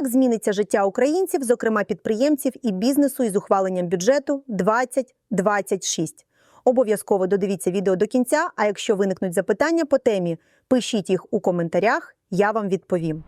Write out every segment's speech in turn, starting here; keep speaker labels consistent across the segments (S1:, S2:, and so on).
S1: Як зміниться життя українців, зокрема підприємців і бізнесу із ухваленням бюджету 2026? Обов'язково додивіться відео до кінця. А якщо виникнуть запитання по темі, пишіть їх у коментарях, я вам відповім.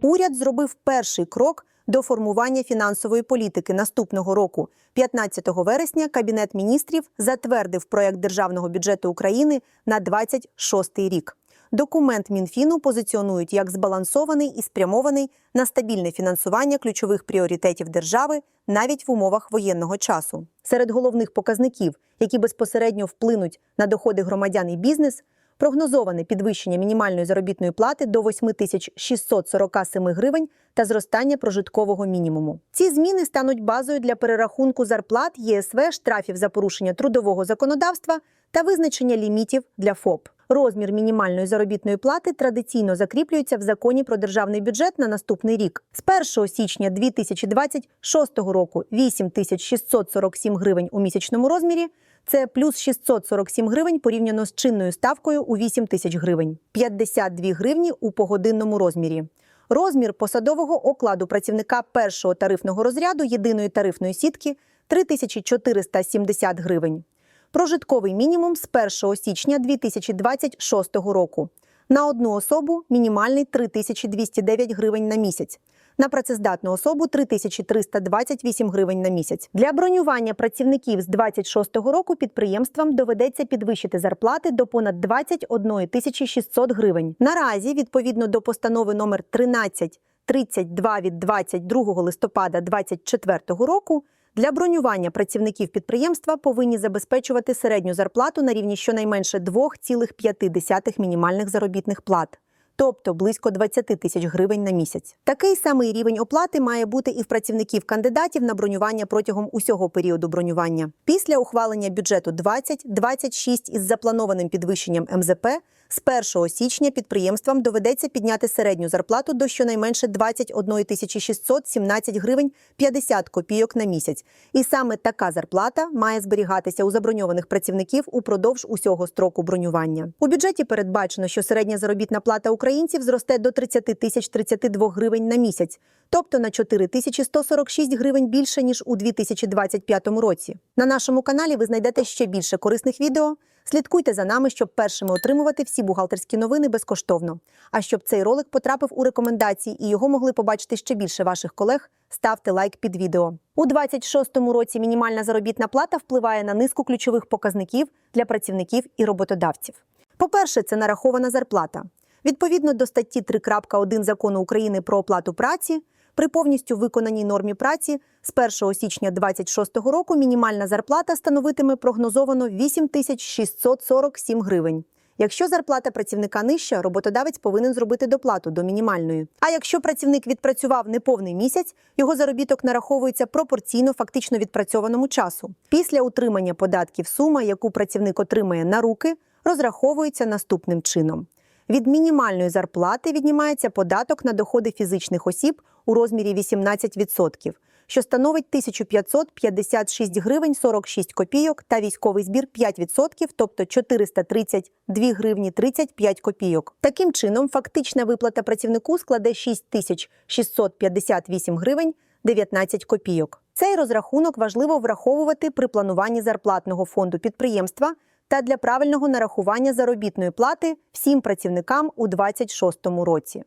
S1: Уряд зробив перший крок до формування фінансової політики наступного року. 15 вересня Кабінет міністрів затвердив проект державного бюджету України на 26 рік. Документ Мінфіну позиціонують як збалансований і спрямований на стабільне фінансування ключових пріоритетів держави навіть в умовах воєнного часу. Серед головних показників, які безпосередньо вплинуть на доходи громадян і бізнес, прогнозоване підвищення мінімальної заробітної плати до 8647 гривень та зростання прожиткового мінімуму. Ці зміни стануть базою для перерахунку зарплат ЄСВ, штрафів за порушення трудового законодавства та визначення лімітів для ФОП. Розмір мінімальної заробітної плати традиційно закріплюється в законі про державний бюджет на наступний рік. З 1 січня 2026 року 8647 гривень у місячному розмірі. Це плюс 647 гривень порівняно з чинною ставкою у 8 тисяч гривень, 52 гривні у погодинному розмірі. Розмір посадового окладу працівника першого тарифного розряду єдиної тарифної сітки 3470 гривень. Прожитковий мінімум з 1 січня 2026 року. На одну особу мінімальний 3209 гривень на місяць. На працездатну особу 3328 гривень на місяць. Для бронювання працівників з 26 року підприємствам доведеться підвищити зарплати до понад 21 тисячі 600 гривень. Наразі, відповідно до постанови номер 13 32 від 22 листопада 2024 року, для бронювання працівників підприємства повинні забезпечувати середню зарплату на рівні щонайменше 2,5 мінімальних заробітних плат. Тобто близько 20 тисяч гривень на місяць. Такий самий рівень оплати має бути і в працівників кандидатів на бронювання протягом усього періоду бронювання. Після ухвалення бюджету 2026 із запланованим підвищенням МЗП з 1 січня підприємствам доведеться підняти середню зарплату до щонайменше 21 тисячі 617 гривень 50 копійок на місяць. І саме така зарплата має зберігатися у заброньованих працівників упродовж усього строку бронювання. У бюджеті передбачено, що середня заробітна плата українців зросте до 30 тисяч 32 гривень на місяць, тобто на 4 тисячі 146 гривень більше ніж у 2025 році. На нашому каналі ви знайдете ще більше корисних відео. Слідкуйте за нами, щоб першими отримувати всі бухгалтерські новини безкоштовно. А щоб цей ролик потрапив у рекомендації і його могли побачити ще більше ваших колег, ставте лайк під відео. У 26-му році мінімальна заробітна плата впливає на низку ключових показників для працівників і роботодавців. По-перше, це нарахована зарплата. Відповідно до статті 3.1 закону України про оплату праці. При повністю виконаній нормі праці з 1 січня 2026 року мінімальна зарплата становитиме прогнозовано 8647 гривень. Якщо зарплата працівника нижча, роботодавець повинен зробити доплату до мінімальної. А якщо працівник відпрацював неповний місяць, його заробіток нараховується пропорційно фактично відпрацьованому часу. Після утримання податків сума, яку працівник отримає на руки, розраховується наступним чином. Від мінімальної зарплати віднімається податок на доходи фізичних осіб у розмірі 18%, що становить 1556 гривень 46 копійок та військовий збір 5%, тобто 432 гривні 35 копійок. Таким чином, фактична виплата працівнику складе 6658 гривень 19 копійок. Цей розрахунок важливо враховувати при плануванні зарплатного фонду підприємства та для правильного нарахування заробітної плати всім працівникам у 2026 році.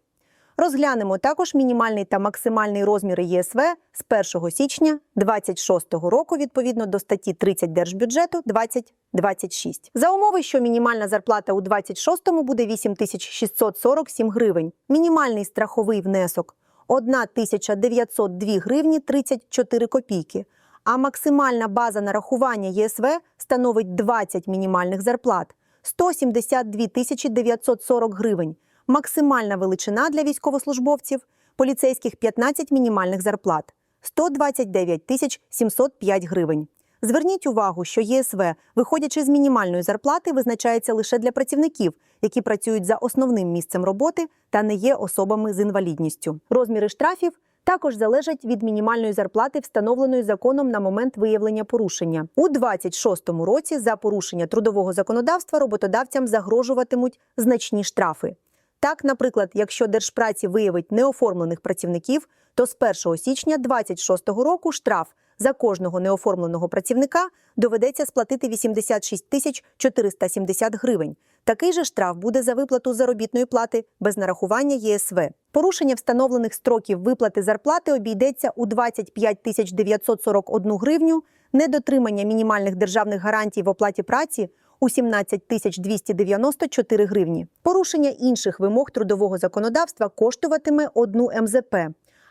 S1: Розглянемо також мінімальний та максимальний розміри ЄСВ з 1 січня 2026 року відповідно до статті 30 Держбюджету 2026. За умови, що мінімальна зарплата у 26-му буде 8647 гривень, мінімальний страховий внесок 1902 гривні 34 копійки, а максимальна база нарахування ЄСВ становить 20 мінімальних зарплат 172 тисячі 940 гривень. Максимальна величина для військовослужбовців поліцейських 15 мінімальних зарплат 129 тисяч 705 гривень. Зверніть увагу, що ЄСВ, виходячи з мінімальної зарплати, визначається лише для працівників, які працюють за основним місцем роботи та не є особами з інвалідністю. Розміри штрафів також залежать від мінімальної зарплати, встановленої законом на момент виявлення порушення. У 2026 році за порушення трудового законодавства роботодавцям загрожуватимуть значні штрафи. Так, наприклад, якщо Держпраці виявить неоформлених працівників, то з 1 січня 2026 року штраф за кожного неоформленого працівника доведеться сплатити 86 тисяч 470 гривень. Такий же штраф буде за виплату заробітної плати без нарахування ЄСВ. Порушення встановлених строків виплати зарплати обійдеться у 25 тисяч 941 гривню, недотримання мінімальних державних гарантій в оплаті праці у 17 тисяч 294 гривні. Порушення інших вимог трудового законодавства коштуватиме одну МЗП,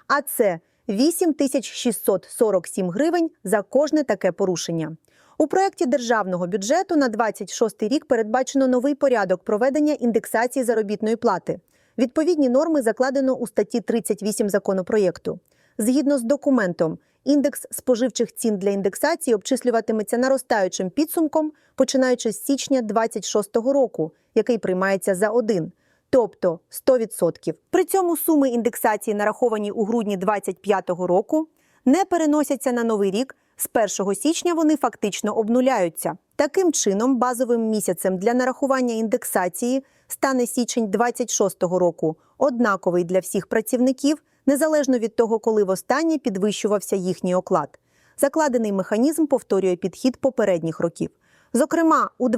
S1: а це 8 тисяч 647 гривень за кожне таке порушення. У проєкті державного бюджету на 26 рік передбачено новий порядок проведення індексації заробітної плати. Відповідні норми закладено у статті 38 законопроєкту. Згідно з документом, індекс споживчих цін для індексації обчислюватиметься наростаючим підсумком, починаючи з січня 26 року, який приймається за один, тобто 100%. При цьому суми індексації, нараховані у грудні 25 року, не переносяться на новий рік. З 1 січня вони фактично обнуляються. Таким чином, базовим місяцем для нарахування індексації стане січень 26-го року, однаковий для всіх працівників, незалежно від того, коли востаннє підвищувався їхній оклад. Закладений механізм повторює підхід попередніх років. Зокрема, у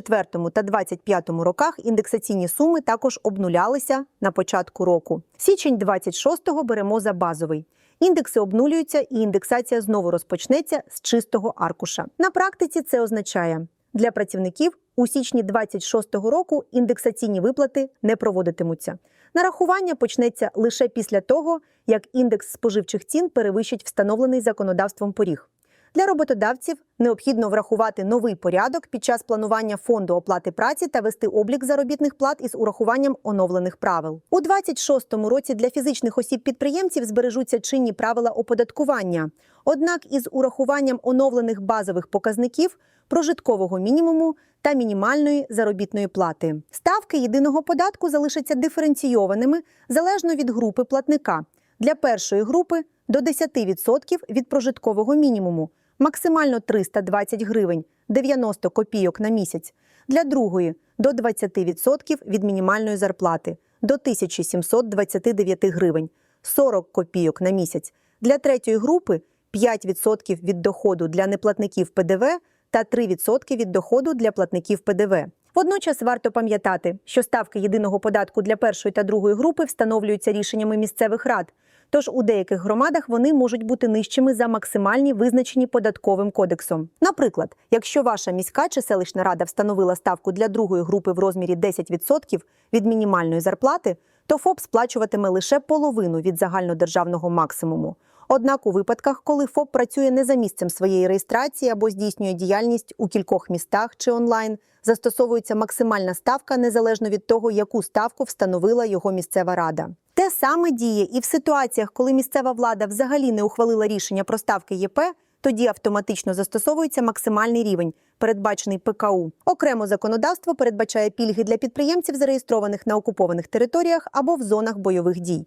S1: 24 та 25 роках індексаційні суми також обнулялися на початку року. Січень 26-го беремо за базовий. Індекси обнулюються, і індексація знову розпочнеться з чистого аркуша. На практиці це означає для працівників у січні 26-го року індексаційні виплати не проводитимуться. Нарахування почнеться лише після того, як індекс споживчих цін перевищить встановлений законодавством поріг. Для роботодавців необхідно врахувати новий порядок під час планування фонду оплати праці та вести облік заробітних плат із урахуванням оновлених правил. У 26-му році для фізичних осіб-підприємців збережуться чинні правила оподаткування. Однак із урахуванням оновлених базових показників прожиткового мінімуму та мінімальної заробітної плати. Ставки єдиного податку залишаться диференційованими залежно від групи платника. Для першої групи до 10% від прожиткового мінімуму, максимально 320 гривень 90 копійок на місяць. Для другої до 20% від мінімальної зарплати до 1729 гривень 40 копійок на місяць. Для третьої групи 5% від доходу для неплатників ПДВ та 3% від доходу для платників ПДВ. Водночас варто пам'ятати, що ставки єдиного податку для першої та другої групи встановлюються рішеннями місцевих рад. Тож у деяких громадах вони можуть бути нижчими за максимальні визначені податковим кодексом. Наприклад, якщо ваша міська чи селищна рада встановила ставку для другої групи в розмірі 10% від мінімальної зарплати, то ФОП сплачуватиме лише половину від загальнодержавного максимуму. Однак у випадках, коли ФОП працює не за місцем своєї реєстрації або здійснює діяльність у кількох містах чи онлайн, застосовується максимальна ставка незалежно від того, яку ставку встановила його місцева рада. Те саме діє і в ситуаціях, коли місцева влада взагалі не ухвалила рішення про ставки ЄП, тоді автоматично застосовується максимальний рівень, передбачений ПКУ. Окремо законодавство передбачає пільги для підприємців, зареєстрованих на окупованих територіях або в зонах бойових дій.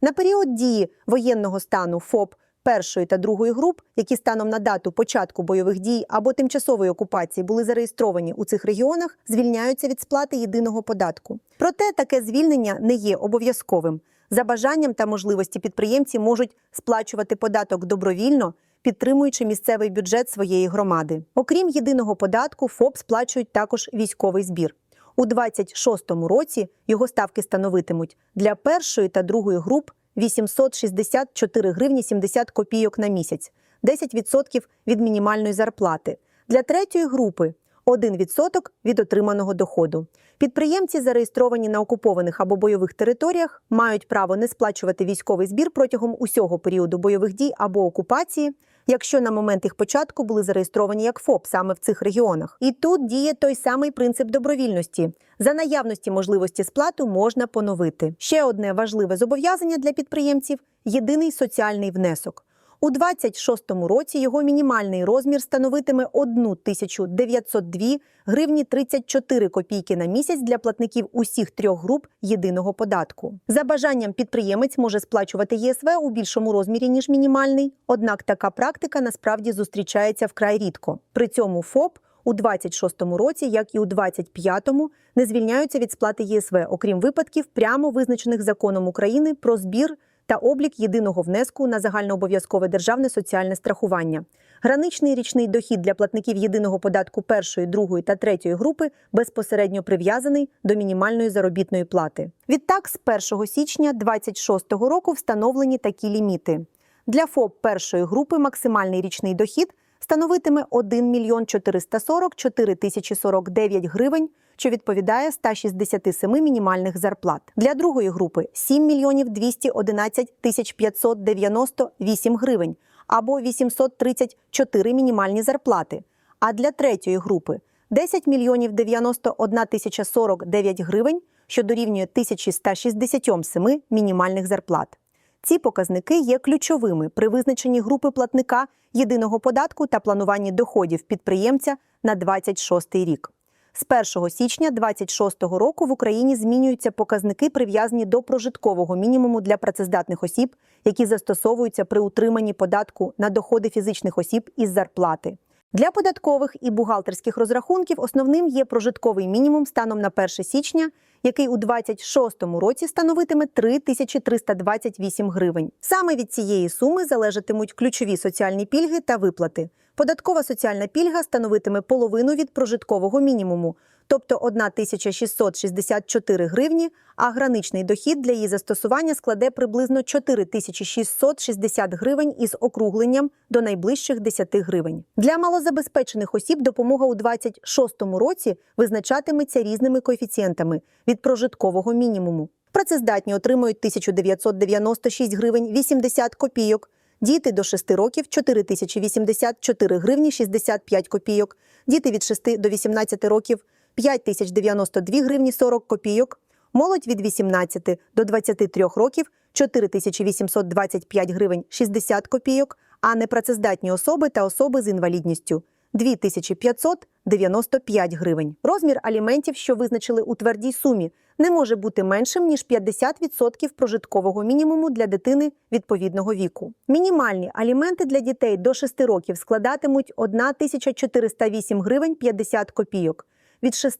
S1: На період дії воєнного стану ФОП першої та другої груп, які станом на дату початку бойових дій або тимчасової окупації були зареєстровані у цих регіонах, звільняються від сплати єдиного податку. Проте таке звільнення не є обов'язковим. За бажанням та можливості підприємці можуть сплачувати податок добровільно, підтримуючи місцевий бюджет своєї громади. Окрім єдиного податку, ФОП сплачують також військовий збір. У 26-му році його ставки становитимуть для першої та другої груп 864 гривні 70 копійок на місяць, 10% від мінімальної зарплати. Для третьої групи 1% від отриманого доходу. Підприємці, зареєстровані на окупованих або бойових територіях, мають право не сплачувати військовий збір протягом усього періоду бойових дій або окупації, якщо на момент їх початку були зареєстровані як ФОП саме в цих регіонах. І тут діє той самий принцип добровільності. За наявності можливості сплату можна поновити. Ще одне важливе зобов'язання для підприємців єдиний соціальний внесок. У 2026 році його мінімальний розмір становитиме 1902 гривні 34 копійки на місяць для платників усіх трьох груп єдиного податку. За бажанням підприємець може сплачувати ЄСВ у більшому розмірі ніж мінімальний. Однак така практика насправді зустрічається вкрай рідко. При цьому ФОП у 26-му році, як і у 25-му, не звільняються від сплати ЄСВ, окрім випадків, прямо визначених законом України про збір та облік єдиного внеску на загальнообов'язкове державне соціальне страхування. Граничний річний дохід для платників єдиного податку першої, другої та третьої групи безпосередньо прив'язаний до мінімальної заробітної плати. Відтак, з 1 січня 2026 року встановлені такі ліміти. Для ФОП першої групи максимальний річний дохід становитиме 1 мільйон 444 тисячі 49 гривень, що відповідає 167 мінімальних зарплат. Для другої групи 7 мільйонів 211 тисяч 598 гривень або 834 мінімальні зарплати. А для третьої групи 10 мільйонів 91 тисяча 49 гривень, що дорівнює 1167 мінімальних зарплат. Ці показники є ключовими при визначенні групи платника єдиного податку та плануванні доходів підприємця на 26 рік. З 1 січня 2026 року в Україні змінюються показники, прив'язані до прожиткового мінімуму для працездатних осіб, які застосовуються при утриманні податку на доходи фізичних осіб із зарплати. Для податкових і бухгалтерських розрахунків основним є прожитковий мінімум станом на 1 січня, який у 2026 році становитиме 3328 гривень. Саме від цієї суми залежатимуть ключові соціальні пільги та виплати. Податкова соціальна пільга становитиме половину від прожиткового мінімуму, тобто 1664 гривні, а граничний дохід для її застосування складе приблизно 4660 гривень із округленням до найближчих 10 гривень. Для малозабезпечених осіб допомога у 2026 році визначатиметься різними коефіцієнтами від прожиткового мінімуму. Працездатні отримують 1996 гривень 80 копійок, діти до 6 років 4084 гривні 65 копійок, діти від 6 до 18 років 5092 гривні 40 копійок, молодь від 18 до 23 років 4825 гривень 60 копійок, а непрацездатні особи та особи з інвалідністю 2595 гривень. Розмір аліментів, що визначили у твердій сумі, не може бути меншим ніж 50% прожиткового мінімуму для дитини відповідного віку. Мінімальні аліменти для дітей до 6 років складатимуть 1408 гривень 50 копійок. Від 6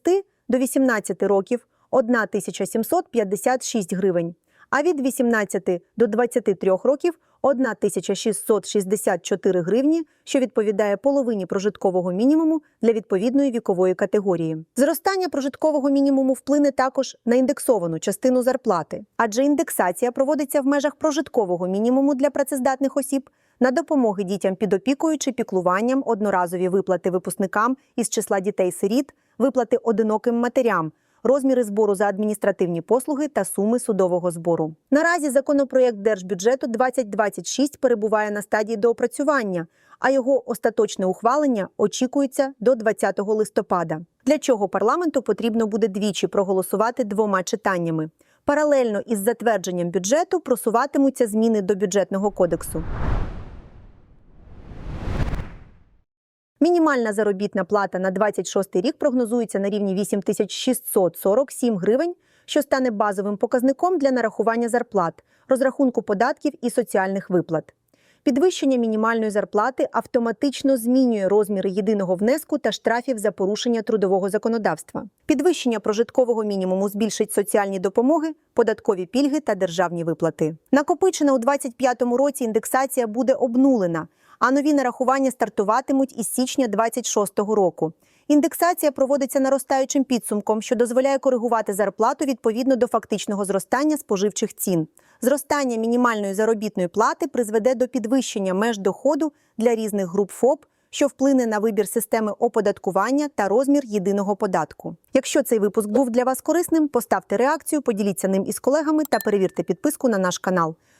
S1: до 18 років 1756 гривень, а від 18 до 23 років 1664 гривні, що відповідає половині прожиткового мінімуму для відповідної вікової категорії. Зростання прожиткового мінімуму вплине також на індексовану частину зарплати, адже індексація проводиться в межах прожиткового мінімуму для працездатних осіб на допомоги дітям під опікою чи піклуванням, одноразові виплати випускникам із числа дітей-сиріт, виплати одиноким матерям. Розміри збору за адміністративні послуги та суми судового збору. Наразі законопроєкт держбюджету 2026 перебуває на стадії доопрацювання, а його остаточне ухвалення очікується до 20 листопада. Для чого парламенту потрібно буде двічі проголосувати двома читаннями. Паралельно із затвердженням бюджету просуватимуться зміни до бюджетного кодексу. Мінімальна заробітна плата на 26 рік прогнозується на рівні 8647 гривень, що стане базовим показником для нарахування зарплат, розрахунку податків і соціальних виплат. Підвищення мінімальної зарплати автоматично змінює розміри єдиного внеску та штрафів за порушення трудового законодавства. Підвищення прожиткового мінімуму збільшить соціальні допомоги, податкові пільги та державні виплати. Накопичена у 2025 році індексація буде обнулена, а нові нарахування стартуватимуть із січня 2026 року. Індексація проводиться наростаючим підсумком, що дозволяє коригувати зарплату відповідно до фактичного зростання споживчих цін. Зростання мінімальної заробітної плати призведе до підвищення меж доходу для різних груп ФОП, що вплине на вибір системи оподаткування та розмір єдиного податку. Якщо цей випуск був для вас корисним, поставте реакцію, поділіться ним із колегами та перевірте підписку на наш канал.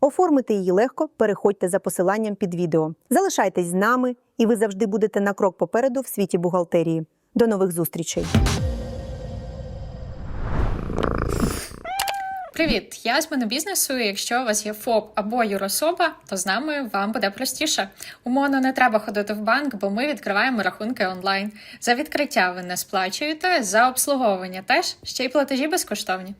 S1: Оформити її легко, переходьте за посиланням під відео. Залишайтесь з нами, і ви завжди будете на крок попереду в світі бухгалтерії. До нових зустрічей!
S2: Привіт, я з монобізнесу. і Якщо у вас є ФОП або юрособа, то з нами вам буде простіше. Умовно не треба ходити в банк, бо ми відкриваємо рахунки онлайн. За відкриття ви не сплачуєте, за обслуговування теж ще й платежі безкоштовні.